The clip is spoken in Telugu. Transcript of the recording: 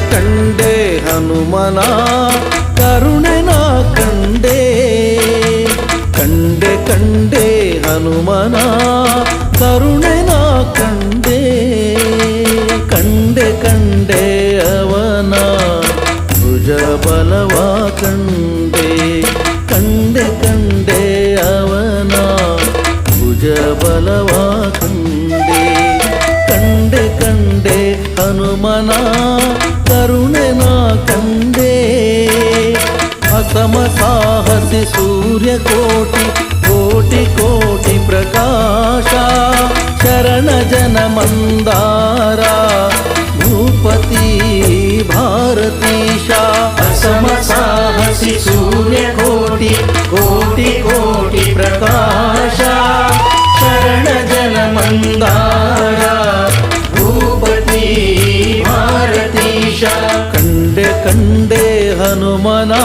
కండే హనుమనా కరుణ నా కండే. కండే కండే హనుమనా కరుణ నా కండే. కండే కండే అవనా భుజ బలవా కండే. కండే కండే అవనా భుజ బలవా కండే. కండే కండే హనుమనా ಕರುಣೆ ನಾ ಕಂಡೆ ಅಸಮ ಸಾಹಸಿ ಸೂರ್ಯ ಕೋಟಿ ಕೋಟಿ ಕೋಟಿ ಪ್ರಕಾಶ ಶರಣ ಜನ ಮಂದಾರ ಭೂಪತಿ ಭಾರತೀಶ ಅಸಮ ಸಾಹಸಿ ಸೂರ್ಯ ಕೋಟಿ ಕೋಟಿ ಕೋಟಿ ಪ್ರಕಾಶ ಶರಣ ಜನ ಮಂದಾರ ಭೂಪತಿ ಭಾರತೀಶ దండే హనుమనా.